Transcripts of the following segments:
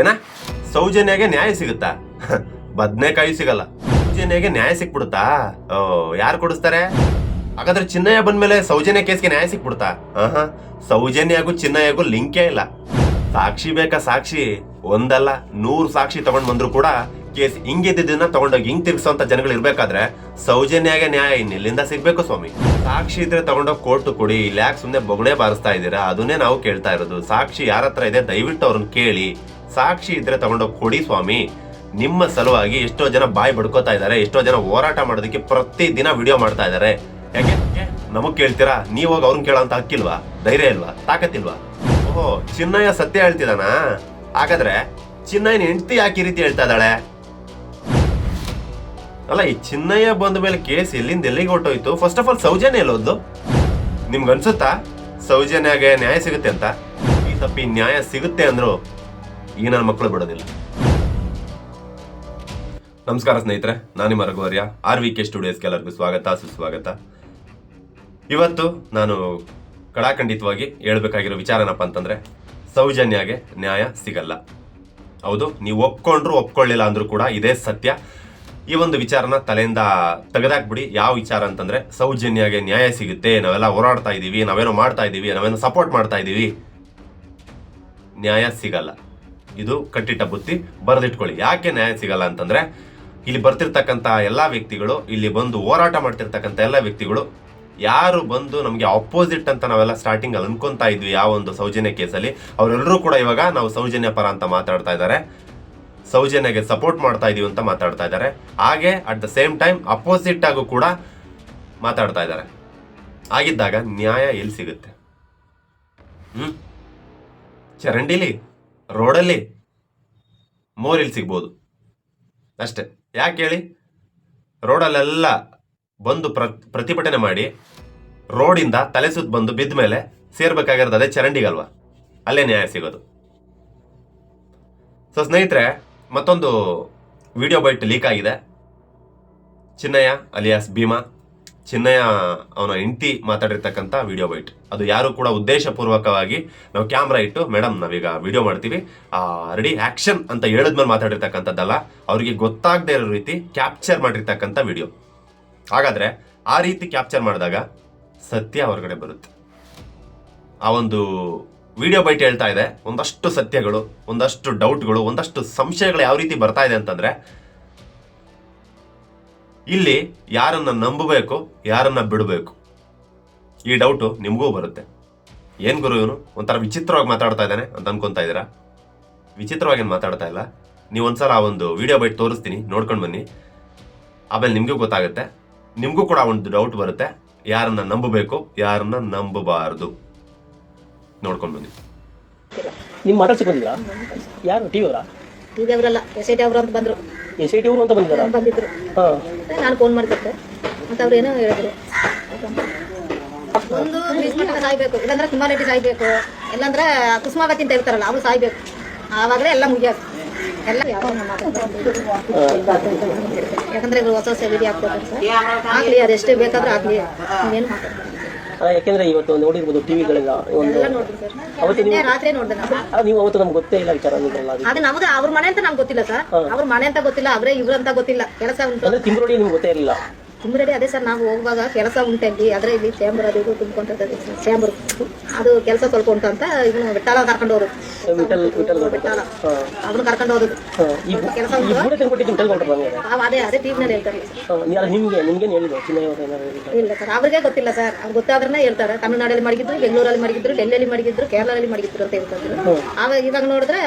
ಏನ? ಸೌಜನ್ಯಗೆ ನ್ಯಾಯ ಸಿಗುತ್ತಾ? ಬದ್ನೆಕಾಯಿ ಸಿಗಲ್ಲ. ಸೌಜನ್ಯಗೆ ನ್ಯಾಯ ಸಿಕ್ಬಿಡುತ್ತಾ? ಯಾರು ಕೊಡಿಸ್ತಾರೆ? ಹಾಗಾದ್ರೆ ಚಿನ್ನಯ್ಯ ಬಂದ್ಮೇಲೆ ಸೌಜನ್ಯ ಕೇಸ್ಗೆ ನ್ಯಾಯ ಸಿಕ್ಬಿಡುತ್ತಾ? ಆಹಾ, ಸೌಜನ್ಯಗೂ ಚಿನ್ನಯ್ಯಗೂ ಲಿಂಕೇ ಇಲ್ಲ. ಸಾಕ್ಷಿ ಬೇಕಾ ಸಾಕ್ಷಿ? ಒಂದಲ್ಲ, ನೂರು ಸಾಕ್ಷಿ ತಗೊಂಡ್ ಬಂದ್ರು ಕೂಡ ಕೇಸ್ ಹಿಂಗಿದ್ದನ್ನ ತಗೊಂಡೋಗಿ ಹಿಂಗ್ ತಿರ್ಗಿಸುವಂತ ಜನಗಳು ಇರ್ಬೇಕಾದ್ರೆ ಸೌಜನ್ಯಾಗೆ ನ್ಯಾಯ ಇನ್ನೆಲ್ಲಿಂದ ಸಿಗ್ಬೇಕು ಸ್ವಾಮಿ? ಸಾಕ್ಷಿ ಇದ್ರೆ ತಗೊಂಡೋಗಿ ಕೋರ್ಟ್ ಕೊಡಿ, ಇಲ್ಲ ಯಾಕೆ ಸುಮ್ಮನೆ ಬೊಗಡೆ ಬಾರಿಸ್ತಾ ಇದ್ದೀರಾ? ಅದನ್ನೇ ನಾವು ಕೇಳ್ತಾ ಇರೋದು. ಸಾಕ್ಷಿ ಯಾರ ಹತ್ರ ಇದೆ ದಯವಿಟ್ಟು ಅವ್ರನ್ನ ಕೇಳಿ. ಸಾಕ್ಷಿ ಇದ್ರೆ ತಗೊಂಡೋಗಿ ಕೊಡಿ ಸ್ವಾಮಿ. ನಿಮ್ಮ ಸಲುವಾಗಿ ಎಷ್ಟೋ ಜನ ಬಾಯಿ ಬಡ್ಕೋತಾ ಇದ್ದಾರೆ ಎಷ್ಟೋ ಜನ ಹೋರಾಟ ಮಾಡೋದಕ್ಕೆ ಪ್ರತಿ ದಿನ ವಿಡಿಯೋ ಮಾಡ್ತಾ ಇದ್ದಾರೆ ಯಾಕೆ? ನಮಗ್ ಕೇಳ್ತೀರಾ? ನೀವ್ ಹೋಗಿ ಅವ್ರನ್ನ ಕೇಳೋಂತ ಹಕ್ಕಿಲ್ವಾ? ಧೈರ್ಯ ಇಲ್ವಾ? ತಾಕತ್ತಿಲ್ವಾ? ಓಹೋ, ಚಿನ್ನಯ್ಯ ಸತ್ಯ ಹೇಳ್ತಿದಾನ ಹಾಗಾದ್ರೆ ಚಿನ್ನಯ್ಯನ ಹೆಂಡತಿ ಯಾಕೆ ಈ ರೀತಿ ಹೇಳ್ತಾ ಇದ್ದಾಳೆ? ಅಲ್ಲ, ಈ ಚಿನ್ನಯ್ಯ ಬಂದ ಮೇಲೆ ಕೇಸ್ ಎಲ್ಲಿಂದ ಎಲ್ಲಿಗೆ ಹೊಟ್ಟೋಯ್ತು ಫಸ್ಟ್ ಆಫ್ ಆಲ್ ಸೌಜನ್ಯ ಎಲ್ಲೋದು ನಿಮ್ಗೆ ಅನ್ಸುತ್ತಾ ಸೌಜನ್ಯಗೆ ನ್ಯಾಯ ಸಿಗುತ್ತೆ ಅಂತ? ಈ ತಪ್ಪಿ ನ್ಯಾಯ ಸಿಗುತ್ತೆ ಅಂದ್ರು ಈ ನನ್ನ ಮಕ್ಕಳು ಬಿಡೋದಿಲ್ಲ. ನಮಸ್ಕಾರ ಸ್ನೇಹಿತರೆ, ನಾನು ನಿಮ್ಮ ರಘುವರ್ಯ, ಆರ್ ವಿ ಕೆ ಸ್ಟುಡಿಯೋಸ್ಗೆ ಎಲ್ಲರಿಗೂ ಸ್ವಾಗತ, ಸುಸ್ವಾಗತ. ಇವತ್ತು ನಾನು ಕಡಾಖಂಡಿತವಾಗಿ ಹೇಳ್ಬೇಕಾಗಿರೋ ವಿಚಾರನಪ್ಪ ಅಂತಂದ್ರೆ, ಸೌಜನ್ಯಾಗೆ ನ್ಯಾಯ ಸಿಗಲ್ಲ. ಹೌದು, ನೀವು ಒಪ್ಕೊಂಡ್ರು ಒಪ್ಕೊಳ್ಳಿಲ್ಲ ಅಂದ್ರೂ ಕೂಡ ಇದೇ ಸತ್ಯ. ಈ ಒಂದು ವಿಚಾರನ ತಲೆಯಿಂದ ತೆಗೆದಾಕ್ಬಿಡಿ. ಯಾವ ವಿಚಾರ ಅಂತಂದ್ರೆ, ಸೌಜನ್ಯಗೆ ನ್ಯಾಯ ಸಿಗುತ್ತೆ, ನಾವೆಲ್ಲ ಹೋರಾಡ್ತಾ ಇದ್ದೀವಿ ನಾವೇನೋ ಮಾಡ್ತಾ ಇದ್ದೀವಿ ನಾವೇನೋ ಸಪೋರ್ಟ್ ಮಾಡ್ತಾ ಇದ್ದೀವಿ ನ್ಯಾಯ ಸಿಗಲ್ಲ. ಇದು ಕಟ್ಟಿಟ್ಟ ಬುತ್ತಿ ಬರೆದಿಟ್ಕೊಳ್ಳಿ. ಯಾಕೆ ನ್ಯಾಯ ಸಿಗಲ್ಲ ಅಂತಂದ್ರೆ, ಇಲ್ಲಿ ಬರ್ತಿರ್ತಕ್ಕಂಥ ಎಲ್ಲಾ ವ್ಯಕ್ತಿಗಳು, ಇಲ್ಲಿ ಬಂದು ಹೋರಾಟ ಮಾಡ್ತಿರ್ತಕ್ಕಂಥ ಎಲ್ಲ ವ್ಯಕ್ತಿಗಳು, ಯಾರು ಬಂದು ನಮಗೆ ಅಪೋಸಿಟ್ ಅಂತ ನಾವೆಲ್ಲ ಸ್ಟಾರ್ಟಿಂಗ್ ಅಲ್ಲಿ ಅನ್ಕೊಂತಾ ಇದ್ವಿ ಯಾವ ಒಂದು ಸೌಜನ್ಯ ಕೇಸಲ್ಲಿ ಅವರೆಲ್ಲರೂ ಕೂಡ ಇವಾಗ ನಾವು ಸೌಜನ್ಯ ಪರ ಅಂತ ಮಾತಾಡ್ತಾ ಇದ್ದಾರೆ. ಸೌಜನ್ಯಗೆ ಸಪೋರ್ಟ್ ಮಾಡ್ತಾ ಇದೀವಿ ಅಂತ ಮಾತಾಡ್ತಾ ಇದ್ದಾರೆ. ಹಾಗೆ at the same time opposite ಆಗು ಕೂಡ ಮಾತಾಡ್ತಾ ಇದ್ದಾರೆ. ಆಗಿದ್ದಾಗ ನ್ಯಾಯ ಎಲ್ಲಿ ಸಿಗುತ್ತೆ? ಹ್ಮ್? ಚರಂಡಿಲಿ ರೋಡಲ್ಲಿ ಮೋರಿಲ್ ಸಿಗ್ಬೋದು. ಅಷ್ಟೆ. ಯಾಕೆ ಹೇಳಿ? ರೋಡಲ್ಲೆಲ್ಲ ಬಂದು ಪ್ರ, ಪ್ರತಿಭಟನೆ ಮಾಡಿ ರೋಡಿಂದ ತಲೆ ಸುತ್ತ ಬಂದು ಬಿದ್ದ ಮೇಲೆ ಸೇರ್ಬೇಕಾಗಿರೋದು ಅದೇ ಚರಂಡಿಗಲ್ವಾ? ಅಲ್ಲೇ ನ್ಯಾಯ ಸಿಗೋದು. ಸೊ ಸ್ನೇಹಿತರೆ, ಮತ್ತೊಂದು ವಿಡಿಯೋ ಬೈಟ್ ಲೀಕ್ ಆಗಿದೆ. ಚಿನ್ನಯ್ಯ, ಅಲಿಯಾಸ್ ಭೀಮಾ. ಚಿನ್ನಯ್ಯ ಅವನ ಹೆಂಡತಿ ಮಾತಾಡಿರ್ತಕ್ಕಂಥ ವಿಡಿಯೋ ಬೈಟ್ ಅದು ಯಾರು ಕೂಡ ಉದ್ದೇಶಪೂರ್ವಕವಾಗಿ ನಾವು ಕ್ಯಾಮ್ರಾ ಇಟ್ಟು ಮೇಡಮ್ ನಾವೀಗ ವಿಡಿಯೋ ಮಾಡ್ತೀವಿ. ರೆಡಿ ಆಕ್ಷನ್ ಅಂತ ಹೇಳಿದ್ಮೇಲೆ ಮಾತಾಡಿರ್ತಕ್ಕಂಥದ್ದಲ್ಲ, ಅವರಿಗೆ ಗೊತ್ತಾಗದೇ ಇರೋ ರೀತಿ ಕ್ಯಾಪ್ಚರ್ ಮಾಡಿರ್ತಕ್ಕಂಥ ವಿಡಿಯೋ ಹಾಗಾದ್ರೆ ಆ ರೀತಿ ಕ್ಯಾಪ್ಚರ್ ಮಾಡಿದಾಗ ಸತ್ಯ ಹೊರಗಡೆ ಬರುತ್ತೆ. ಆ ಒಂದು ವಿಡಿಯೋ ಬೈಟ್ ಹೇಳ್ತಾ ಇದೆ. ಒಂದಷ್ಟು ಸತ್ಯಗಳು, ಒಂದಷ್ಟು ಡೌಟ್ಗಳು ಒಂದಷ್ಟು ಸಂಶಯಗಳು ಯಾವ ರೀತಿ ಬರ್ತಾ ಇದೆ ಅಂತಂದ್ರೆ ಇಲ್ಲಿ ಯಾರನ್ನ ನಂಬಬೇಕು ಯಾರನ್ನ ಬಿಡಬೇಕು? ಈ ಡೌಟು ನಿಮಗೂ ಬರುತ್ತೆ. ಏನು ಗುರು ಇವನು? ಒಂಥರ ವಿಚಿತ್ರವಾಗಿ ಮಾತಾಡ್ತಾ ಇದ್ದಾನೆ ಅಂತ ಅನ್ಕೊತಾ ಇದ್ದೀರಾ? ವಿಚಿತ್ರವಾಗಿ ಏನು ಮಾತಾಡ್ತಾ ಇಲ್ಲ? ನೀವು ಒಂದ್ಸಲ ಆ ಒಂದು ವಿಡಿಯೋ ಬೈಟ್ ತೋರಿಸ್ತೀನಿ ನೋಡ್ಕೊಂಡು ಬನ್ನಿ. ಆಮೇಲೆ ನಿಮಗೂ ಗೊತ್ತಾಗುತ್ತೆ. ನಿಮಗೂ ಕೂಡ ಒಂದು ಡೌಟ್ ಬರುತ್ತೆ. ಯಾರನ್ನ ನಂಬಬೇಕು ಯಾರನ್ನ ನಂಬಬಾರದು. ನೋಡ್ಕೊಂಡು ಬನ್ನಿ. ನಿಮ್ಮ ಮಾತಾಡ್ಸಕ್ ಬಂದಿದ್ರಾ? ಯಾರು? ಟಿ ಅವರಾ? ಟಿವಿ ಅವರಲ್ಲ ಎಸ್ ಐ ಟಿ ಅವರು ಅಂತ ಬಂದ್ರು. ಎಸ್ ಐ ಟಿ ಅವರು ಅಂತ ಬಂದಿದ್ದಾರೆ? ಬಂದಿದ್ರು. ಹಾಂ. ನಾನು ಫೋನ್ ಮಾಡಿಕೊಟ್ಟೆ ಮತ್ತೆ ಅವ್ರು ಏನೋ ಹೇಳಿದ್ರು. ಒಂದು ಬಿಸ್ನೆಸ್ ಸಾಯ್ಬೇಕು. ಇಲ್ಲಾಂದ್ರೆ ಕುಮಾರೆಡ್ಡಿ ಸಾಯ್ಬೇಕು. ಇಲ್ಲಾಂದ್ರೆ ಕುಸುಮಾವತಿ ಅಂತ ಇರ್ತಾರಲ್ಲ ಅವ್ರು ಸಾಯ್ಬೇಕು. ಆವಾಗಲೇ ಎಲ್ಲ ಮುಗಿಯೋದು. ಎಲ್ಲ. ಯಾಕಂದ್ರೆ ಇವ್ರು ಹೊಸ ಹೊಸ ವಿಡಿಯೋ ಹಾಕ್ಬೇಕು ಆಗ್ಲಿ ಅದೆಷ್ಟೇ ಬೇಕಾದ್ರೂ ಆಗ್ಲಿ. ಏನು ಮಾತಾಡ್ತಾರೆ ಯಾಕೆಂದ್ರೆ ಇವತ್ತು ನೋಡಿರ್ಬೋದು ಟಿವಿಗಳೆಲ್ಲ ಒಂದು ಅವತ್ತು ನಿನ್ನೆ ರಾತ್ರಿ ನೋಡಿದೆ ಆ, ನೀವು ಅವತ್ತು ನಮ್ಗೆ ಗೊತ್ತೇ ಇಲ್ಲ ವಿಚಾರ ಅಂದ್ರಲ್ಲ ಅದು ಅದು ನಮ್ದು ಅವ್ರ ಮನೆ ಅಂತ ನಮ್ಗೆ ಗೊತ್ತಿಲ್ಲ ಸರ್. ಅವ್ರ ಮನೆ ಅಂತ ಗೊತ್ತಿಲ್ಲ ಅವರೇ ಇವ್ರ ಅಂತ ಗೊತ್ತಿಲ್ಲ. ಕೆಲಸ ಉಂಟು. ಅಂದ್ರೆ ತಿಂಬ್ರೋಡಿ ನಿಮ್ಗೆ ಗೊತ್ತೇ ಇರಲಿಲ್ಲ. ಕುಂಬ್ರಡಿ ಅದೇ ಸರ್ ನಾವು ಹೋಗುವಾಗ ಕೆಲಸ ಉಂಟಲ್ಲಿ ಅದ್ರೆ ಇಲ್ಲಿ ಚೇಂಬರ್ ಅದು ಇದು ಸರ್ ಚೇಂಬರ್ ಅದು ಕೆಲಸ ಸ್ವಲ್ಪ ಉಂಟು ಅಂತ ಇವನು ವಿಠಾಲ ಕರ್ಕೊಂಡು ಹೋದ್ರು ವಿಠಲ್ ಹಾಂ ಕರ್ಕೊಂಡು ಹೋದ್ರು ಕೆಲಸ ಉಂಟು. ಅದೇ ಅದೇ ಟಿವಿನಲ್ಲಿ ಹೇಳ್ತಾರೆ ನಿಮಗೆ ಅವ್ರು ಇಲ್ಲ ಸರ್ ಅವ್ರಿಗೆ ಗೊತ್ತಿಲ್ಲ ಸರ್ ಅವ್ರು ಗೊತ್ತಾದ್ರೆ ಹೇಳ್ತಾರೆ. ತಮಿಳ್ನಾಡಲ್ಲಿ ಮಡಗಿದ್ರು ಬೆಂಗಳೂರಲ್ಲಿ ಮಡಗಿದ್ರು ಡೆಲ್ಲಿಯಲ್ಲಿ ಮಡಗಿದ್ರು ಕೇರಳದಲ್ಲಿ ಮಡಗಿದ್ರು ಅಂತ ಹೇಳ್ತಾರೆ ಆವಾಗ ಇವಾಗ ನೋಡಿದ್ರೆ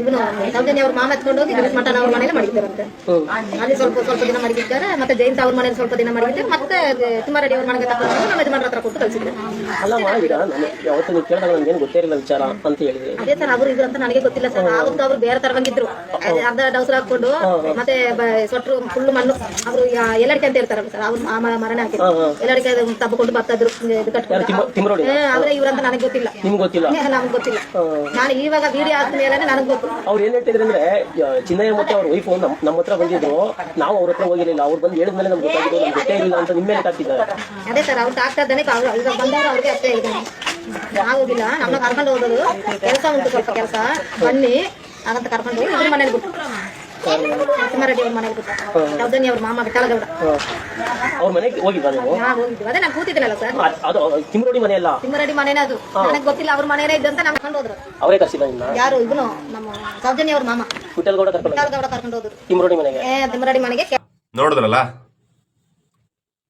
ಇವನು ಸೌಜನ್ಯ ಅವ್ರ ಮಾಮ ಎತ್ಕೊಂಡು ಹೋಗಿ ಮಠ ಅವ್ರ ಮನೇಲಿ ಮಡಗಿದ್ದಾರಂತೆ. ಅಲ್ಲಿ ಸ್ವಲ್ಪ ಸ್ವಲ್ಪ ದಿನ ಮಡಗಿದ್ದಾರೆ. ಮತ್ತೆ ಜಯಂತ್ ಅವ್ರ ಮನೇಲಿ ಸ್ವಲ್ಪ ದಿನ ಮಡಗಿದ್ದಾರೆ ಮತ್ತೆ ಕುಮಾರರೆಡ್ಡಿ ಅವ್ರ ಮನೆಗೆ ತಗೊಂಡು ನಮ್ಮ ಯಜಮಾನ್ರ ಹತ್ರ ಕೊಟ್ಟು ಕಳಿಸಿದ್ರು ಅಲ್ಲ ನನಗೆ ಯಾವತ್ತು ನೀವು ಕೇಳಿದಾಗ ನನಗೇನು ಗೊತ್ತೇ ಇರಲಿಲ್ಲ ವಿಚಾರ ಅಂತ ಹೇಳಿದ್ರಿ. ಅದೇ ಸರ್ ಅವರು ಇದ್ರು ಅಂತ ನನಗೆ ಗೊತ್ತಿಲ್ಲ ಸರ್. ಅವತ್ತು ಅವ್ರು ಬೇರೆ ತರ ಬಂದಿದ್ರು ಅದೇ ಅರ್ಧ ಡೌಸರ್ ಹಾಕೊಂಡು ಮತ್ತೆ ಸೊಟ್ರು ಫುಲ್ಲು ಮಣ್ಣು. ಅವರು ಎಲ್ಲಡಿಕೆ ಅಂತ ಇರ್ತಾರಲ್ಲ ಸರ್ ಅವ್ರು ಆ ಮರಣ ಹಾಕಿದ್ರು ಎಲ್ಲಡಿಕೆ ತಬ್ಕೊಂಡು ಬರ್ತಾ ಇದ್ರು. ಇದು ಕಟ್ಕೊಂಡು. ಅವರೇ ಇವ್ರಂತ ನನಗೆ ಗೊತ್ತಿಲ್ಲ. ನಿಮ್ಗೆ ಗೊತ್ತಿಲ್ಲ? ನಮ್ಗೆ ಗೊತ್ತಿಲ್ಲ. ನಾನು ಇವಾಗ ವಿಡಿಯೋ ಆದ ಮೇಲೆ ನನಗೆ ಗೊತ್ತು. ಅವ್ರು ಏನ್ ಹೇಳ್ತಿದ್ರು ಅಂದ್ರೆ ಚಿನ್ನಯ್ಯ ಮತ್ತೆ ಅವ್ರ ವೈಫ್ ನಮ್ಮ ಹತ್ರ ಬಂದಿದ್ರು. ನಾವು ಅವ್ರ ಹತ್ರ ಹೋಗಿರಲಿಲ್ಲ. ಅವ್ರು ಬಂದು ಹೇಳಿದ್ಮೇಲೆ ನಮ್ಗೆ ಗೊತ್ತಾಗಿದ್ದು ನಮ್ಗೆ ಗೊತ್ತೇ ಇರಲಿಲ್ಲ ಅಂತ ನಿಮ್ಮ ಮೇಲೆ ಕಾಡ್ತಿದ್ದಾರೆ ಅದೇ ಸರ್ ಅವ್ರು ಆಗ್ತಾ ಇದ್ದಾನೆ ಅವ್ರು ಇವಾಗ ಬಂದವರು ಅವ್ರಿಗೆ ಅಷ್ಟೇ ಇದ್ದಾನೆ ಆಗೋದಿಲ್ಲ ನಮ್ಮ ಕರ್ಕೊಂಡು ಹೋಗೋದು ಕೆಲಸ ಉಂಟು ಸ್ವಲ್ಪ ಕೆಲಸ. ಬನ್ನಿ. ಹಾಗಂತ ಕರ್ಕೊಂಡು ಹೋಗಿ ಇವ್ರ ಮನೇಲಿ ಬಿಟ್ಟು. ನರಸಿಂಹಾರೆಡ್ಡಿ ಅವ್ರ ಮನೇಲಿ ಬಿಟ್ಟು. ಅವ್ರ ಮಾಮ ವಿಠಲಗೌಡ ಅವ್ರ ಮನೆಗೆ ಹೋಗಿದ್ವಾ ನೀವು? ಹಾ ಹೋಗಿದ್ವಿ. ಅದೇ ನಾನು ಕೂತಿದ್ದೀನಲ್ಲ ಸರ್. ಅದ್- ಅದು ತಿಮ್ರೋಡಿ ಮನೆ ಅಲ್ಲ? ತಿಮ್ಮರೆಡ್ಡಿ ಮನೇನೇ ಅದು. ನನಗೆ ಗೊತ್ತಿಲ್ಲ ಅವ್ರ ಮನೇನೆ ಇದ್ದಂತ ನಮ್ಗೆ ಕರ್ಕೊಂಡು ಹೋದ್ರು. ಅವರೇ ಕರ್ಸಿಲ್ಲ ಇನ್ನ ಯಾರು? ಇವನು ನಮ್ಮ ಸೌಜನ್ಯ ಅವ್ರ ಮಾಮ. ವಿಠಲ್ಗೌಡ ಕರ್ಕೊಂಡು ವಿಠಲಗೌಡ ಕರ್ಕೊಂಡು ಹೋದ್ರು. ತಿಮ್ರೋಡಿ ಮನೆಗೆ? ಏ ತಿಮ್ಮರೆಡ್ಡಿ ಮನೆಗೆ ನೋಡಿದ್ರಲ್ಲ?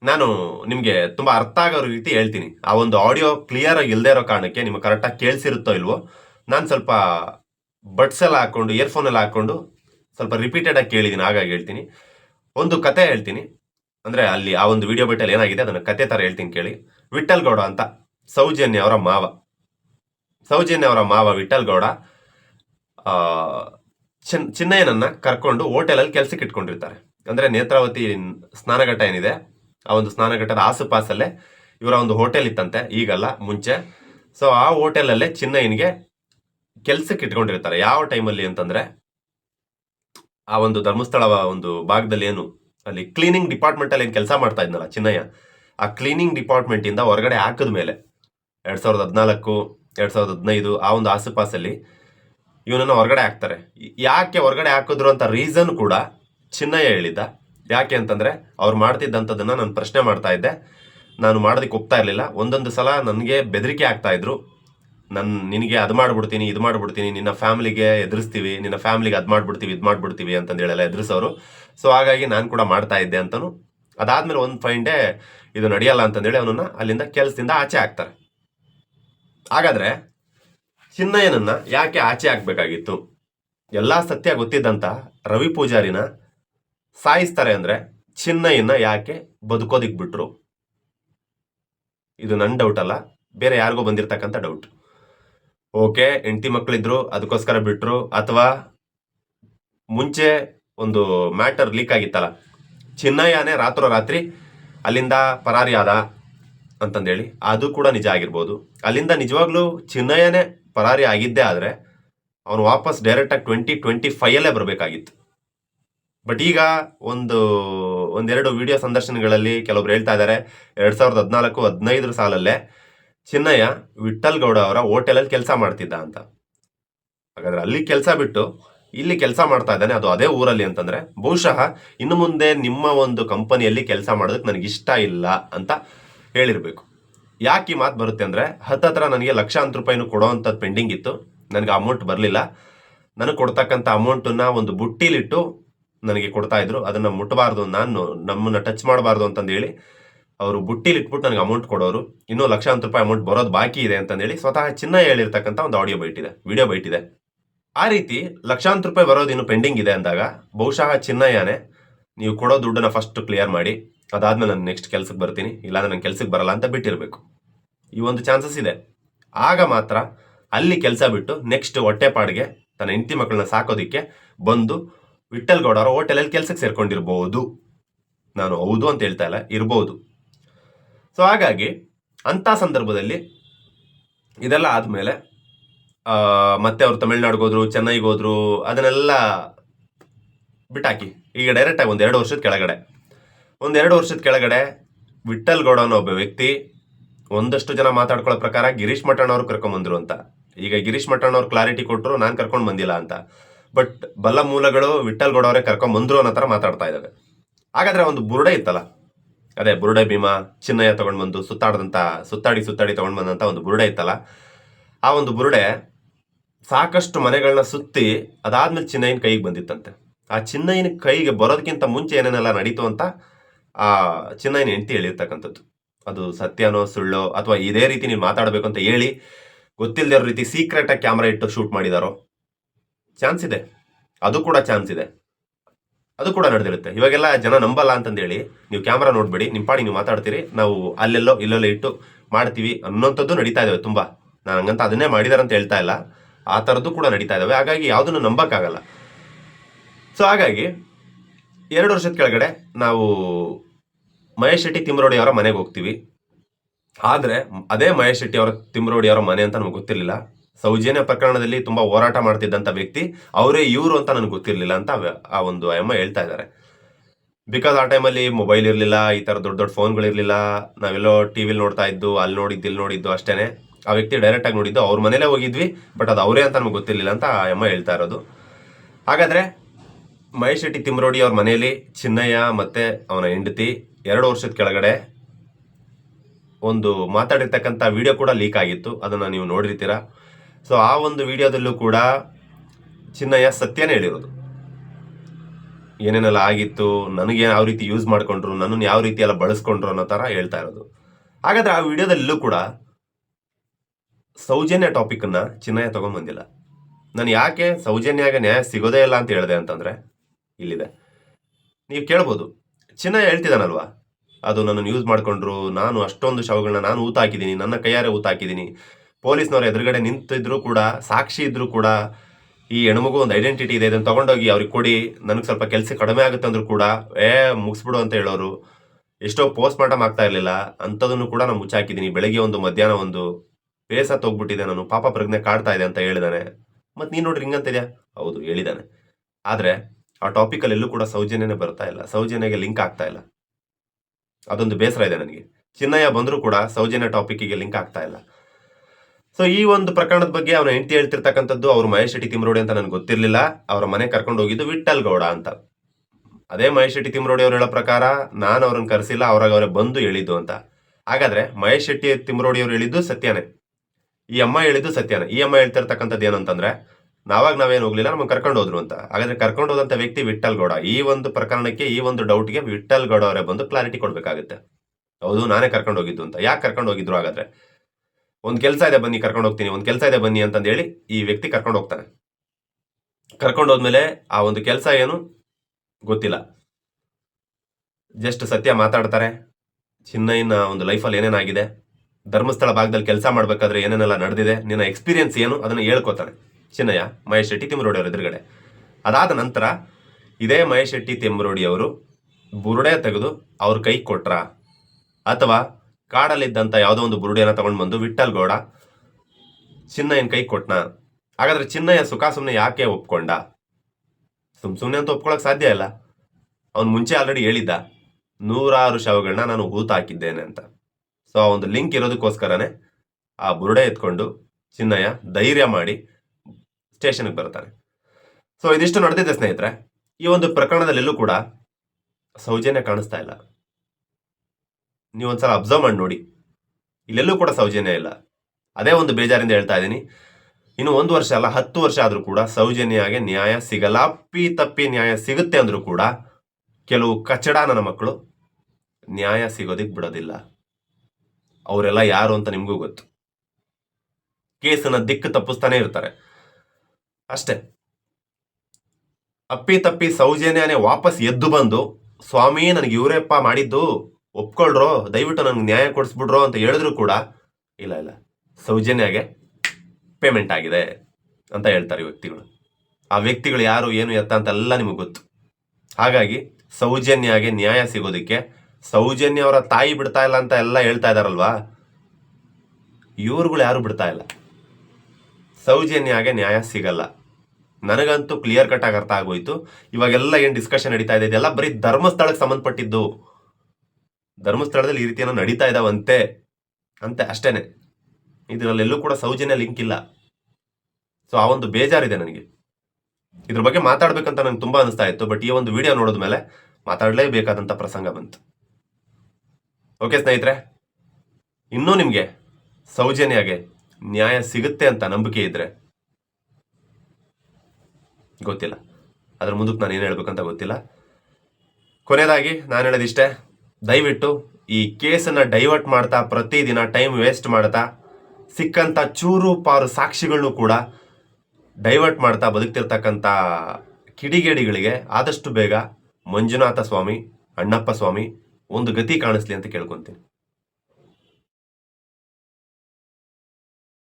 ನಾನು ನಿಮಗೆ ತುಂಬಾ ಅರ್ಥ ಆಗೋ ರೀತಿ ಹೇಳ್ತೀನಿ. ಆ ಒಂದು ಆಡಿಯೋ ಕ್ಲಿಯರ್ ಆಗಿ ಇಲ್ಲದೆ ಇರೋ ಕಾರಣಕ್ಕೆ ನಿಮಗೆ ಕರೆಕ್ಟಾಗಿ ಕೇಳಿಸಿರುತ್ತೋ ಇಲ್ವೋ, ನಾನು ಸ್ವಲ್ಪ ಬಡ್ಸ್ ಎಲ್ಲ ಹಾಕೊಂಡು ಇಯರ್ಫೋನ್ ಎಲ್ಲ ಹಾಕೊಂಡು ಸ್ವಲ್ಪ ರಿಪೀಟೆಡ್ ಆಗಿ ಕೇಳಿದ್ದೀನಿ ಹಾಗಾಗಿ ಹೇಳ್ತೀನಿ. ಒಂದು ಕತೆ ಹೇಳ್ತೀನಿ. ಅಂದ್ರೆ ಅಲ್ಲಿ ಆ ಒಂದು ವಿಡಿಯೋ ಬಿಟ್ಟಲ್ಲಿ ಏನಾಗಿದೆ, ಅದನ್ನ ಕತೆ ತರ ಹೇಳ್ತೀನಿ ಕೇಳಿ. ವಿಠಲ್ ಗೌಡ ಅಂತ ಸೌಜನ್ಯ ಅವರ ಮಾವ. ಸೌಜನ್ಯ ಅವರ ಮಾವ ವಿಠಲ್ ಗೌಡ ಚಿನ್, ಚಿನ್ನಯ್ಯನನ್ನು ಕರ್ಕೊಂಡು ಹೋಟೆಲಲ್ಲಿ ಕೆಲಸಕ್ಕೆ ಇಟ್ಕೊಂಡಿರ್ತಾರೆ. ಅಂದ್ರೆ ನೇತ್ರಾವತಿ ಸ್ನಾನಘಟ್ಟ ಏನಿದೆ ಆ ಒಂದು ಸ್ನಾನಘಟ್ಟದ ಆಸುಪಾಸಲ್ಲೇ ಇವರ ಒಂದು ಹೋಟೆಲ್ ಇತ್ತಂತೆ, ಈಗಲ್ಲ, ಮುಂಚೆ. ಸೊ ಆ ಹೋಟೆಲಲ್ಲೇ ಚಿನ್ನಯ್ಯನಿಗೆ ಕೆಲ್ಸಕ್ಕೆ ಇಟ್ಕೊಂಡಿರ್ತಾರೆ. ಯಾವ ಟೈಮಲ್ಲಿ ಅಂತಂದ್ರೆ ಆ ಒಂದು ಧರ್ಮಸ್ಥಳ ಒಂದು ಭಾಗದಲ್ಲಿ ಏನು, ಅಲ್ಲಿ ಕ್ಲೀನಿಂಗ್ ಡಿಪಾರ್ಟ್ಮೆಂಟ್ ಅಲ್ಲಿ ಏನು ಕೆಲಸ ಮಾಡ್ತಾ ಇದ್ನಲ್ಲ ಚಿನ್ನಯ್ಯ, ಆ ಕ್ಲೀನಿಂಗ್ ಡಿಪಾರ್ಟ್ಮೆಂಟ್ ಇಂದ ಹೊರಗಡೆ ಹಾಕಿದ ಮೇಲೆ ಎರಡ್ ಸಾವಿರದ ಹದಿನಾಲ್ಕು, ಎರಡ್ ಸಾವಿರದ ಹದಿನೈದು ಆ ಒಂದು ಆಸುಪಾಸಲ್ಲಿ ಇವನನ್ನು ಹೊರಗಡೆ ಹಾಕ್ತಾರೆ. ಯಾಕೆ ಹೊರಗಡೆ ಹಾಕಿದ್ರು ಅಂತ ರೀಸನ್ ಕೂಡ ಚಿನ್ನಯ್ಯ ಹೇಳಿದ್ದ. ಯಾಕೆ ಅಂತಂದ್ರೆ ಅವ್ರು ಮಾಡ್ತಿದ್ದಂಥದ್ದನ್ನು ನಾನು ಪ್ರಶ್ನೆ ಮಾಡ್ತಾ ಇದ್ದೆ. ನಾನು ಮಾಡೋದಕ್ಕೆ ಹೋಗ್ತಾ ಇರಲಿಲ್ಲ. ಒಂದೊಂದು ಸಲ ನನಗೆ ಬೆದರಿಕೆ ಆಗ್ತಾಯಿದ್ರು ಇದ್ರು. ನನ್, ನಿನಗೆ ಅದು ಮಾಡ್ಬಿಡ್ತೀನಿ, ಇದು ಮಾಡ್ಬಿಡ್ತೀನಿ, ನಿನ್ನ ಫ್ಯಾಮಿಲಿಗೆ ಎದುರಿಸ್ತೀವಿ, ನಿನ್ನ ಫ್ಯಾಮಿಲಿಗೆ ಅದು ಮಾಡ್ಬಿಡ್ತೀವಿ, ಇದು ಮಾಡ್ಬಿಡ್ತೀವಿ ಅಂತಂದೇಳೆಲ್ಲ ಎದುರಿಸೋರು. ಸೊ ಹಾಗಾಗಿ ನಾನು ಕೂಡ ಮಾಡ್ತಾ ಇದ್ದೆ ಅಂತನು. ಅದಾದ್ಮೇಲೆ ಒಂದು ಫೈನ್ ಡೇ ಇದು ನಡೆಯಲ್ಲ ಅಂತಂದೇಳಿ ಅವನನ್ನು ಅಲ್ಲಿಂದ ಕೆಲಸದಿಂದ ಆಚೆ ಹಾಕ್ತಾರೆ ಹಾಗಾದರೆ ಚಿನ್ನಯ್ಯನನ್ನು ಯಾಕೆ ಆಚೆ ಹಾಕ್ಬೇಕಾಗಿತ್ತು ಎಲ್ಲ ಸತ್ಯ ಗೊತ್ತಿದ್ದಂಥ ರವಿ ಪೂಜಾರಿನ ಸಾಯಿಸ್ತಾರೆ ಅಂದ್ರೆ ಚಿನ್ನಯ್ಯನ ಯಾಕೆ ಬದುಕೋದಿಕ್ ಬಿಟ್ರು? ಇದು ನನ್ನ ಡೌಟ್ ಅಲ್ಲ, ಬೇರೆ ಯಾರಿಗೂ ಬಂದಿರತಕ್ಕಂಥ ಡೌಟ್ ಓಕೆ, ಹೆಂಡತಿ ಮಕ್ಕಳಿದ್ರು ಅದಕ್ಕೋಸ್ಕರ ಬಿಟ್ರು, ಅಥವಾ ಮುಂಚೆ ಒಂದು ಮ್ಯಾಟರ್ ಲೀಕ್ ಆಗಿತ್ತಲ್ಲ, ಚಿನ್ನಯ್ಯನೇ ರಾತ್ರೋರಾತ್ರಿ ಅಲ್ಲಿಂದ ಪರಾರಿ ಆದ ಅಂತಂದೇಳಿ, ಅದು ಕೂಡ ನಿಜ ಆಗಿರ್ಬೋದು. ಅಲ್ಲಿಂದ ನಿಜವಾಗ್ಲೂ ಚಿನ್ನಯ್ಯನೇ ಪರಾರಿ ಆಗಿದ್ದೇ ಆದರೆ, ಅವನು ವಾಪಸ್ ಡೈರೆಕ್ಟ್ ಆಗಿ ಟ್ವೆಂಟಿ ಟ್ವೆಂಟಿ ಫೈಯಲ್ಲೇ ಬರಬೇಕಾಗಿತ್ತು. ಬಟ್ ಈಗ ಒಂದು, ಒಂದೆರಡು ವಿಡಿಯೋ ಸಂದರ್ಶನಗಳಲ್ಲಿ ಕೆಲವೊಬ್ರು ಹೇಳ್ತಾ ಇದ್ದಾರೆ. ಎರಡ್ ಸಾವಿರದ ಹದಿನಾಲ್ಕು, ಹದಿನೈದರ ಸಾಲಲ್ಲೇ ಚಿನ್ನಯ್ಯ ವಿಠಲ್ ಗೌಡ ಅವರ ಹೋಟೆಲಲ್ಲಿ ಕೆಲಸ ಮಾಡ್ತಿದ್ದ ಅಂತ. ಹಾಗಾದ್ರೆ ಅಲ್ಲಿ ಕೆಲಸ ಬಿಟ್ಟು ಇಲ್ಲಿ ಕೆಲಸ ಮಾಡ್ತಾ ಇದ್ದಾನೆ. ಅದು ಅದೇ ಊರಲ್ಲಿ ಅಂತಂದ್ರೆ ಬಹುಶಃ ಇನ್ನು ಮುಂದೆ ನಿಮ್ಮ ಒಂದು ಕಂಪನಿಯಲ್ಲಿ ಕೆಲಸ ಮಾಡೋದಕ್ಕೆ ನನಗೆ ಇಷ್ಟ ಇಲ್ಲ ಅಂತ ಹೇಳಿರ್ಬೇಕು. ಯಾಕೆ ಈ ಮಾತು ಬರುತ್ತೆ ಅಂದ್ರೆ ಹತ್ತತ್ರ ನನಗೆ ಲಕ್ಷಾಂತರ ರೂಪಾಯಿನೂ ಕೊಡೋವಂಥದ್ದು ಪೆಂಡಿಂಗ್ ಇತ್ತು. ನನಗೆ ಅಮೌಂಟ್ ಬರಲಿಲ್ಲ. ನನಗೆ ಕೊಡ್ತಕ್ಕಂಥ ಅಮೌಂಟನ್ನು ಒಂದು ಬುಟ್ಟಿಲಿಟ್ಟು ನನಗೆ ಕೊಡ್ತಾ ಇದ್ರು. ಅದನ್ನ ಮುಟ್ಟಬಾರ್ದು ನಾನು ನಮ್ಮನ್ನ ಟಚ್ ಮಾಡಬಾರ್ದು ಅಂತಂದೇಳಿ ಅವರು ಬುಟ್ಟಿಲಿ ಇಟ್ಬಿಟ್ಟು ನನಗೆ ಅಮೌಂಟ್ ಕೊಡೋರು. ಇನ್ನೂ ಲಕ್ಷಾಂತರ ರೂಪಾಯಿ ಅಮೌಂಟ್ ಬರೋದು ಬಾಕಿ ಇದೆ ಅಂತಂದೇಳಿ ಸ್ವತಃ ಚಿನ್ನ ಹೇಳಿರ್ತಕ್ಕಂಥ ಒಂದು ಆಡಿಯೋ ಬೈಟ್ ಇದೆ ವಿಡಿಯೋ ಬೈಟ್ ಇದೆ. ಆ ರೀತಿ ಲಕ್ಷಾಂತರ ರೂಪಾಯಿ ಬರೋದು ಇನ್ನು ಪೆಂಡಿಂಗ್ ಇದೆ ಅಂದಾಗ ಬಹುಶಃ ಚಿನ್ನಯ್ಯನೇ, ನೀವು ಕೊಡೋ ದುಡ್ಡನ್ನ ಫಸ್ಟ್ ಕ್ಲಿಯರ್ ಮಾಡಿ, ಅದಾದ್ಮೇಲೆ ನಾನು ನೆಕ್ಸ್ಟ್ ಕೆಲ್ಸಕ್ಕೆ ಬರ್ತೀನಿ, ಇಲ್ಲಾಂದ್ರೆ ನನ್ನ ಕೆಲ್ಸಕ್ಕೆ ಬರಲ್ಲ ಅಂತ ಬಿಟ್ಟಿರಬೇಕು. ಈ ಒಂದು ಚಾನ್ಸಸ್ ಇದೆ. ಆಗ ಮಾತ್ರ ಅಲ್ಲಿ ಕೆಲಸ ಬಿಟ್ಟು ನೆಕ್ಸ್ಟ್ ಹೊಟ್ಟೆಪಾಡಿಗೆ ತನ್ನ ಹೆಂಡತಿ ಮಕ್ಕಳನ್ನ ಸಾಕೋದಿಕ್ಕೆ ಬಂದು ವಿಠಲ್ ಗೌಡ ಅವರ ಹೋಟೆಲಲ್ಲಿ ಕೆಲಸಕ್ಕೆ ಸೇರ್ಕೊಂಡಿರ್ಬೋದು. ನಾನು ಹೌದು ಅಂತ ಹೇಳ್ತಾ ಇಲ್ಲ, ಇರ್ಬೋದು. ಸೊ ಹಾಗಾಗಿ ಅಂತ ಸಂದರ್ಭದಲ್ಲಿ ಇದೆಲ್ಲ ಆದಮೇಲೆ ಮತ್ತೆ ಅವರು ತಮಿಳ್ನಾಡಿಗೆ ಹೋದ್ರು, ಚೆನ್ನೈಗೆ ಹೋದ್ರು, ಅದನ್ನೆಲ್ಲ ಬಿಟ್ಟಾಕಿ ಈಗ ಡೈರೆಕ್ಟ್ ಆಗಿ ಎರಡು ವರ್ಷದ ಕೆಳಗಡೆ. ಒಂದೆರಡು ವರ್ಷದ ಕೆಳಗಡೆ ವಿಠಲ್ ಗೌಡ ಅನ್ನೋ ಒಬ್ಬ ವ್ಯಕ್ತಿ ಒಂದಷ್ಟು ಜನ ಮಾತಾಡ್ಕೊಳ್ಳೋ ಪ್ರಕಾರ ಗಿರೀಶ್ ಮಠಣ್ಣವ್ರು ಕರ್ಕೊಂಬಂದ್ರು ಅಂತ. ಈಗ ಗಿರೀಶ್ ಮಠಣ್ಣವ್ರು ಕ್ಲಾರಿಟಿ ಕೊಟ್ಟರು ನಾನು ಕರ್ಕೊಂಡು ಬಂದಿಲ್ಲ ಅಂತ. ಬಟ್ ಬಲ್ಲ ಮೂಲಗಳು ವಿಠಲ್ ಗೌಡ ಅವರೇ ಕರ್ಕೊಂಬಂದ್ರು ಅನ್ನೋ ಥರ ಮಾತಾಡ್ತಾ ಇದ್ದಾವೆ ಹಾಗಾದ್ರೆ ಒಂದು ಬುರುಡೆ ಇತ್ತಲ್ಲ? ಅದೇ ಬುರುಡೆ ಭೀಮಾ, ಚಿನ್ನಯ್ಯ ತಗೊಂಡ್ ಬಂದು ಸುತ್ತಾಡದಂತ, ಸುತ್ತಾಡಿ ಸುತ್ತಾಡಿ ತಗೊಂಡ್ ಬಂದಂತ ಒಂದು ಬುರುಡೆ ಇತ್ತಲ್ಲ? ಆ ಒಂದು ಬುರುಡೆ ಸಾಕಷ್ಟು ಮನೆಗಳನ್ನ ಸುತ್ತಿ ಅದಾದ್ಮೇಲೆ ಚಿನ್ನಯ್ಯನ ಕೈಗೆ ಬಂದಿತ್ತಂತೆ. ಆ ಚಿನ್ನಯ್ಯನ ಕೈಗೆ ಬರೋದಕ್ಕಿಂತ ಮುಂಚೆ ಏನೇನೆಲ್ಲ ನಡೀತು ಅಂತ ಆ ಚಿನ್ನಯ್ಯನ ಹೆಂಡತಿ ಹೇಳಿರ್ತಕ್ಕಂಥದ್ದು. ಅದು ಸತ್ಯನೋ, ಸುಳ್ಳೋ, ಅಥವಾ ಇದೇ ರೀತಿ ನೀವು ಮಾತಾಡಬೇಕು ಅಂತ ಹೇಳಿ ಗೊತ್ತಿಲ್ಲದೆ ರೀತಿ ಸೀಕ್ರೆಟ್ ಆಗಿ ಕ್ಯಾಮ್ರಾ ಇಟ್ಟು ಶೂಟ್ ಮಾಡಿದಾರೋ? ಚಾನ್ಸ್ ಇದೆ. ಅದು ಕೂಡ ಚಾನ್ಸ್ ಇದೆ. ಅದು ಕೂಡ ನಡೆದಿರುತ್ತೆ. ಇವಾಗೆಲ್ಲ ಜನ ನಂಬಲ್ಲ ಅಂತಂದೇಳಿ ನೀವು ಕ್ಯಾಮ್ರಾ ನೋಡ್ಬೇಡಿ ನಿಮ್ಮ ಪಾಡಿ ನೀವು ಮಾತಾಡ್ತೀರಿ, ನಾವು ಅಲ್ಲೆಲ್ಲೋ ಇಲ್ಲೆಲ್ಲೋ ಇಟ್ಟು ಮಾಡ್ತೀವಿ ಅನ್ನೋಂಥದ್ದು ನಡೀತಾ ಇದ್ದಾವೆ ತುಂಬ. ನಾನು ಹಂಗಂತ ಅದನ್ನೇ ಮಾಡಿದಾರೆ ಅಂತ ಹೇಳ್ತಾ ಇಲ್ಲ. ಆ ಥರದ್ದು ಕೂಡ ನಡೀತಾ ಇದ್ದಾವೆ ಹಾಗಾಗಿ ಯಾವುದನ್ನು ನಂಬಕ್ಕಾಗಲ್ಲ. ಸೊ ಹಾಗಾಗಿ ಎರಡು ವರ್ಷದ ಕೆಳಗಡೆ ನಾವು ಮಹೇಶ್ ಶೆಟ್ಟಿ ತಿಮ್ರೋಡಿ ಅವರ ಮನೆಗೆ ಹೋಗ್ತೀವಿ. ಆದರೆ ಅದೇ ಮಹೇಶ್ ಶೆಟ್ಟಿ ಅವರ ತಿಮ್ರೋಡಿ ಅವರ ಮನೆ ಅಂತ ನಮ್ಗೆ ಗೊತ್ತಿರಲಿಲ್ಲ. ಸೌಜನ್ಯ ಪ್ರಕರಣದಲ್ಲಿ ತುಂಬಾ ಹೋರಾಟ ಮಾಡ್ತಿದ್ದಂಥ ವ್ಯಕ್ತಿ, ಅವರೇ ಇವರು ಅಂತ ನನಗೆ ಗೊತ್ತಿರಲಿಲ್ಲ ಅಂತ ಆ ಒಂದು ಅಮ್ಮ ಹೇಳ್ತಾ ಇದ್ದಾರೆ. ಬಿಕಾಸ್ ಆ ಟೈಮಲ್ಲಿ ಮೊಬೈಲ್ ಇರಲಿಲ್ಲ, ಈ ಥರ ದೊಡ್ಡ ದೊಡ್ಡ ಫೋನ್ಗಳಿರಲಿಲ್ಲ ನಾವೆಲ್ಲೋ ಟಿ ವಿಲಿ ನೋಡ್ತಾ ಇದ್ದು, ಅಲ್ಲಿ ನೋಡಿದ್ದು, ಇಲ್ಲಿ ನೋಡಿದ್ದು ಅಷ್ಟೇನೆ. ಆ ವ್ಯಕ್ತಿ ಡೈರೆಕ್ಟ್ ಆಗಿ ನೋಡಿದ್ದು ಅವ್ರ ಮನೇಲೇ ಹೋಗಿದ್ವಿ ಬಟ್ ಅದು ಅವರೇ ಅಂತ ನಮ್ಗೆ ಗೊತ್ತಿರಲಿಲ್ಲ ಅಂತ ಆ ಅಮ್ಮ ಹೇಳ್ತಾ ಇರೋದು. ಹಾಗಾದ್ರೆ ಮಹೇಶ್ ಶೆಟ್ಟಿ ತಿಮ್ರೋಡಿ ಅವ್ರ ಮನೆಯಲ್ಲಿ ಚಿನ್ನಯ್ಯ ಮತ್ತೆ ಅವನ ಹೆಂಡತಿ ಎರಡು ವರ್ಷದ ಕೆಳಗಡೆ ಒಂದು ಮಾತಾಡಿರ್ತಕ್ಕಂಥ ವಿಡಿಯೋ ಕೂಡ ಲೀಕ್ ಆಗಿತ್ತು. ಅದನ್ನು ನೀವು ನೋಡಿರ್ತೀರಾ? ಸೊ ಆ ಒಂದು ವಿಡಿಯೋದಲ್ಲೂ ಕೂಡ ಚಿನ್ನಯ್ಯ ಸತ್ಯನೇ ಹೇಳಿರೋದು. ಏನೇನೆಲ್ಲ ಆಗಿತ್ತು, ನನಗೆ ಯಾವ ರೀತಿ ಯೂಸ್ ಮಾಡಿಕೊಂಡ್ರು, ನನ್ನನ್ನು ಯಾವ ರೀತಿ ಎಲ್ಲ ಬಳಸ್ಕೊಂಡ್ರು ಅನ್ನೋ ಥರ ಹೇಳ್ತಾ ಇರೋದು. ಹಾಗಾದ್ರೆ ಆ ವಿಡಿಯೋದಲ್ಲೂ ಕೂಡ ಸೌಜನ್ಯ ಟಾಪಿಕನ್ನು ಚಿನ್ನಯ್ಯ ತಗೊಂಬಂದಿಲ್ಲ ನಾನು ಯಾಕೆ ಸೌಜನ್ಯಾಗ ನ್ಯಾಯ ಸಿಗೋದೇ ಇಲ್ಲ ಅಂತ ಹೇಳಿದೆ ಅಂತಂದರೆ, ಇಲ್ಲಿದೆ. ನೀವು ಕೇಳ್ಬೋದು. ಚಿನ್ನಯ್ಯ ಹೇಳ್ತಿದ್ದಾನಲ್ವಾ ಅದು ನನ್ನನ್ನು ಯೂಸ್ ಮಾಡಿಕೊಂಡ್ರು, ನಾನು ಅಷ್ಟೊಂದು ಶವಗಳನ್ನ ನಾನು ಊತ ಹಾಕಿದ್ದೀನಿ ನನ್ನ ಕೈಯಾರೆ ಊತ ಹಾಕಿದ್ದೀನಿ ಪೊಲೀಸ್ನವ್ರ ಎದುರುಗಡೆ ನಿಂತಿದ್ರು ಕೂಡ, ಸಾಕ್ಷಿ ಇದ್ರು ಕೂಡ ಈ ಹೆಣ್ಮಗು ಒಂದು ಐಡೆಂಟಿಟಿ ಇದೆ, ಇದನ್ನು ತಗೊಂಡೋಗಿ ಅವ್ರಿಗೆ ಕೊಡಿ, ನನಗೆ ಸ್ವಲ್ಪ ಕೆಲಸ ಕಡಿಮೆ ಆಗುತ್ತೆ ಅಂದ್ರೂ ಕೂಡ, ಏ, ಮುಗಿಸ್ಬಿಡು ಅಂತ ಹೇಳೋರು. ಎಷ್ಟೋ ಪೋಸ್ಟ್ ಮಾರ್ಟಮ್ ಆಗ್ತಾ ಇರಲಿಲ್ಲ, ಅಂಥದನ್ನು ಕೂಡ ನಾನು ಮುಚ್ಚಾಕಿದ್ದೀನಿ. ಬೆಳಗ್ಗೆ ಒಂದು, ಮಧ್ಯಾಹ್ನ ಒಂದು, ಬೇಸ ಹೋಗ್ಬಿಟ್ಟಿದೆ ನಾನು, ಪಾಪ ಪ್ರಜ್ಞೆ ಕಾಡ್ತಾ ಇದೆ ಅಂತ ಹೇಳಿದಾನೆ. ಮತ್ತು ನೀನು ನೋಡ್ರಿ ಹಿಂಗಂತಿದ್ಯಾ ಹೌದು, ಹೇಳಿದಾನೆ. ಆದರೆ, ಆ ಟಾಪಿಕಲ್ಲಿ ಎಲ್ಲೂ ಕೂಡ ಸೌಜನ್ಯನೇ ಬರ್ತಾ ಇಲ್ಲ, ಸೌಜನ್ಯಗೆ ಲಿಂಕ್ ಆಗ್ತಾ ಇಲ್ಲ. ಅದೊಂದು ಬೇಸರ ಇದೆ ನನಗೆ. ಚಿನ್ನಯ್ಯ ಬಂದರೂ ಕೂಡ ಸೌಜನ್ಯ ಟಾಪಿಕ್ಕಿಗೆ ಲಿಂಕ್ ಆಗ್ತಾ ಇಲ್ಲ. ಸೊ ಈ ಒಂದು ಪ್ರಕರಣದ ಬಗ್ಗೆ ಅವನ ಹೆಂಡತಿ ಹೇಳ್ತಿರ್ತಕ್ಕಂಥದ್ದು ಅವರು ಮಹೇಶ್ ಶೆಟ್ಟಿ ತಿಮ್ರೋಡಿ ಅಂತ ನನಗೆ ಗೊತ್ತಿರಲಿಲ್ಲ. ಅವರ ಮನೆ ಕರ್ಕೊಂಡು ಹೋಗಿದ್ದು ವಿಠಲ್ ಗೌಡ ಅಂತ. ಅದೇ ಮಹೇಶ್ ಶೆಟ್ಟಿ ತಿಮ್ರೋಡಿ ಅವ್ರು ಹೇಳೋ ಪ್ರಕಾರ ನಾನು ಅವ್ರನ್ನ ಕರೆಸಿಲ್ಲ, ಅವ್ರಾಗ ಅವರೇ ಬಂದು ಹೇಳಿದ್ದು ಅಂತ. ಹಾಗಾದ್ರೆ ಮಹೇಶ್ ಶೆಟ್ಟಿ ತಿಮ್ರೋಡಿ ಅವ್ರು ಹೇಳಿದ್ದು ಸತ್ಯನೇ. ಈ ಅಮ್ಮ ಹೇಳಿದ್ದು ಸತ್ಯನೇ. ಈ ಅಮ್ಮ ಹೇಳ್ತಿರ್ತಕ್ಕಂಥದ್ದು ಏನಂತಂದ್ರೆ ನಾವಾಗ ನಾವೇನು ಹೋಗ್ಲಿಲ್ಲ ನಮಗೆ ಕರ್ಕೊಂಡು ಹೋದ್ರು ಅಂತ. ಹಾಗಾದ್ರೆ ಕರ್ಕೊಂಡು ಹೋದಂತ ವ್ಯಕ್ತಿ ವಿಠಲ್ ಗೌಡ. ಈ ಒಂದು ಪ್ರಕರಣಕ್ಕೆ, ಈ ಒಂದು ಡೌಟ್ಗೆ ವಿಠಲ್ ಗೌಡ ಅವರೇ ಬಂದು ಕ್ಲಾರಿಟಿ ಕೊಡಬೇಕಾಗುತ್ತೆ. ಹೌದು, ನಾನೇ ಕರ್ಕೊಂಡು ಹೋಗಿದ್ದು ಅಂತ. ಯಾಕೆ ಕರ್ಕೊಂಡು ಹೋಗಿದ್ರು ಹಾಗಾದ್ರೆ? ಒಂದು ಕೆಲಸ ಇದೆ, ಬನ್ನಿ, ಕರ್ಕೊಂಡು ಹೋಗ್ತೀನಿ. ಒಂದು ಕೆಲಸ ಇದೆ, ಬನ್ನಿ ಅಂತಂದು ಹೇಳಿ ಈ ವ್ಯಕ್ತಿ ಕರ್ಕೊಂಡು ಹೋಗ್ತಾನೆ. ಕರ್ಕೊಂಡು ಹೋದ್ಮೇಲೆ ಆ ಒಂದು ಕೆಲಸ ಏನು? ಗೊತ್ತಿಲ್ಲ. ಜಸ್ಟ್ ಸತ್ಯ ಮಾತಾಡ್ತಾರೆ. ಚಿನ್ನಯ್ಯನ ಒಂದು ಲೈಫಲ್ಲಿ ಏನೇನಾಗಿದೆ ಧರ್ಮಸ್ಥಳ ಭಾಗದಲ್ಲಿ ಕೆಲಸ ಮಾಡಬೇಕಾದ್ರೆ ಏನೇನೆಲ್ಲ ನಡೆದಿದೆ? ನಿನ್ನ ಎಕ್ಸ್ಪೀರಿಯನ್ಸ್ ಏನು? ಅದನ್ನು ಹೇಳ್ಕೊತಾರೆ ಚಿನ್ನಯ್ಯ, ಮಹೇಶ್ ಶೆಟ್ಟಿ ತಿಮ್ಮರೋಡಿ ಅವರು ಎದುರುಗಡೆ. ಅದಾದ ನಂತರ ಇದೇ ಮಹೇಶ್ ಶೆಟ್ಟಿ ತಿಮ್ಮರೋಡಿ ಅವರು ಬುರುಡೆ ತೆಗೆದು ಅವ್ರ ಕೈ ಕೊಟ್ರ? ಅಥವಾ ಕಾಡಲ್ಲಿದ್ದಂಥ ಯಾವುದೋ ಒಂದು ಬುರುಡೆನ ತಗೊಂಡು ಬಂದು ವಿಠಲ್ ಗೌಡ ಚಿನ್ನಯ್ಯನ ಕೈ ಕೊಟ್ನ. ಹಾಗಾದ್ರೆ ಚಿನ್ನಯ್ಯ ಸುಖ ಸುಮ್ಮನೆ ಯಾಕೆ ಒಪ್ಕೊಂಡ? ಸುಮ್ ಸುಮ್ಮನೆ ಅಂತ ಒಪ್ಕೊಳಕ್ ಸಾಧ್ಯ ಇಲ್ಲ. ಅವನು ಮುಂಚೆ ಆಲ್ರೆಡಿ ಹೇಳಿದ್ದ, ನೂರಾರು ಶವಗಳನ್ನ ನಾನು ಹೂತಾಕಿದ್ದೇನೆ ಹಾಕಿದ್ದೇನೆ ಅಂತ. ಸೊ ಆ ಒಂದು ಲಿಂಕ್ ಇರೋದಕ್ಕೋಸ್ಕರನೇ ಆ ಬುರುಡೆ ಎತ್ಕೊಂಡು ಚಿನ್ನಯ್ಯ ಧೈರ್ಯ ಮಾಡಿ ಸ್ಟೇಷನ್ಗೆ ಬರ್ತಾನೆ ಸೊ ಇದಿಷ್ಟು ನಡೆದಿದೆ ಸ್ನೇಹಿತರೆ. ಈ ಒಂದು ಪ್ರಕರಣದಲ್ಲೆಲ್ಲೂ ಕೂಡ ಸೌಜನ್ಯ ಕಾಣಿಸ್ತಾ ಇಲ್ಲ. ನೀವು ಒಂದ್ಸಲ ಅಬ್ಸರ್ವ್ ಮಾಡಿ ನೋಡಿ. ಇಲ್ಲೆಲ್ಲೂ ಕೂಡ ಸೌಜನ್ಯ ಇಲ್ಲ. ಅದೇ ಒಂದು ಬೇಜಾರಿಂದ ಹೇಳ್ತಾ ಇದ್ದೀನಿ. ಇನ್ನು ಒಂದು ವರ್ಷ ಅಲ್ಲ, ಹತ್ತು ವರ್ಷ ಆದರೂ ಕೂಡ ಸೌಜನ್ಯಗೆ ನ್ಯಾಯ ಸಿಗಲ್ಲ. ಅಪ್ಪಿ ತಪ್ಪಿ ನ್ಯಾಯ ಸಿಗುತ್ತೆ ಅಂದರೂ ಕೂಡ ಕೆಲವು ಕಚಡ ನನ್ನ ಮಕ್ಕಳು ನ್ಯಾಯ ಸಿಗೋದಕ್ಕೆ ಬಿಡೋದಿಲ್ಲ. ಅವರೆಲ್ಲ ಯಾರು ಅಂತ ನಿಮಗೂ ಗೊತ್ತು. ಕೇಸನ್ನ ದಿಕ್ಕು ತಪ್ಪಿಸ್ತಾನೆ ಇರ್ತಾರೆ. ಅಷ್ಟೇ. ಅಪ್ಪಿ ತಪ್ಪಿ ಸೌಜನ್ಯನೇ ವಾಪಸ್ ಎದ್ದು ಬಂದು, ಸ್ವಾಮಿ ನನಗೆ ಇವರೇಪ್ಪ ಮಾಡಿದ್ದು. ಒಪ್ಕೊಳ್ರೋ, ದಯವಿಟ್ಟು ನನಗೆ ನ್ಯಾಯ ಕೊಡಿಸ್ಬಿಡ್ರೋ ಅಂತ ಹೇಳಿದ್ರು ಕೂಡ ಇಲ್ಲ ಇಲ್ಲ. ಸೌಜನ್ಯಗೆ ಪೇಮೆಂಟ್ ಆಗಿದೆ ಅಂತ ಹೇಳ್ತಾರೆ ಈ ವ್ಯಕ್ತಿಗಳು. ಆ ವ್ಯಕ್ತಿಗಳು ಯಾರು, ಏನು, ಎತ್ತ ಅಂತೆಲ್ಲ ನಿಮಗೆ ಗೊತ್ತು. ಹಾಗಾಗಿ ಸೌಜನ್ಯಗೆ ನ್ಯಾಯ ಸಿಗೋದಕ್ಕೆ ಸೌಜನ್ಯ ಅವರ ತಾಯಿ ಬಿಡ್ತಾ ಇಲ್ಲ ಅಂತ ಎಲ್ಲ ಹೇಳ್ತಾ ಇದಾರಲ್ವಾ? ಇವ್ರುಗಳು ಯಾರು ಬಿಡ್ತಾ ಇಲ್ಲ? ಸೌಜನ್ಯಗೆ ನ್ಯಾಯ ಸಿಗಲ್ಲ. ನನಗಂತೂ ಕ್ಲಿಯರ್ ಕಟ್ ಆಗಿ ಅರ್ಥ ಆಗೋಯ್ತು. ಇವಾಗೆಲ್ಲ ಏನು ಡಿಸ್ಕಷನ್ ನಡೀತಾ ಇದೆ? ಇದೆಲ್ಲ ಬರೀ ಧರ್ಮಸ್ಥಳಕ್ಕೆ ಸಂಬಂಧಪಟ್ಟಿದ್ದು. ಧರ್ಮಸ್ಥಳದಲ್ಲಿ ಈ ರೀತಿಯನ್ನು ನಡೀತಾ ಇದಾವಂತೆ ಅಂತೆ ಅಷ್ಟೇನೆ. ಇದರಲ್ಲೆಲ್ಲೂ ಕೂಡ ಸೌಜನ್ಯ ಲಿಂಕ್ ಇಲ್ಲ. ಸೊ ಆ ಒಂದು ಬೇಜಾರಿದೆ ನನಗೆ. ಇದ್ರ ಬಗ್ಗೆ ಮಾತಾಡ್ಬೇಕಂತ ನಂಗೆ ತುಂಬಾ ಅನಿಸ್ತಾ ಇತ್ತು ಬಟ್ ಈ ಒಂದು ವಿಡಿಯೋ ನೋಡಿದ ಮೇಲೆ ಮಾತಾಡಲೇಬೇಕಾದಂಥ ಪ್ರಸಂಗ ಬಂತು. ಓಕೆ ಸ್ನೇಹಿತರೆ, ಇನ್ನೂ ನಿಮಗೆ ಸೌಜನ್ಯಗೆ ನ್ಯಾಯ ಸಿಗುತ್ತೆ ಅಂತ ನಂಬಿಕೆ ಇದ್ರೆ ಗೊತ್ತಿಲ್ಲ. ಅದ್ರ ಮುಂದಕ್ಕೆ ನಾನು ಏನು ಹೇಳ್ಬೇಕಂತ ಗೊತ್ತಿಲ್ಲ. ಕೊನೆಯದಾಗಿ ನಾನು ಹೇಳೋದಿಷ್ಟೇ ದಯವಿಟ್ಟು ಈ ಕೇಸನ್ನು ಡೈವರ್ಟ್ ಮಾಡ್ತಾ ಪ್ರತಿದಿನ ಟೈಮ್ ವೇಸ್ಟ್ ಮಾಡ್ತಾ ಸಿಕ್ಕಂಥ ಚೂರು ಪಾರು ಸಾಕ್ಷಿಗಳನ್ನು ಕೂಡ ಡೈವರ್ಟ್ ಮಾಡ್ತಾ ಬದುಕ್ತಿರ್ತಕ್ಕಂಥ ಕಿಡಿಗೇಡಿಗಳಿಗೆ ಆದಷ್ಟು ಬೇಗ ಮಂಜುನಾಥ ಸ್ವಾಮಿ, ಅಣ್ಣಪ್ಪ ಸ್ವಾಮಿ ಒಂದು ಗತಿ ಕಾಣಿಸ್ಲಿ ಅಂತ ಕೇಳ್ಕೊತೀನಿ.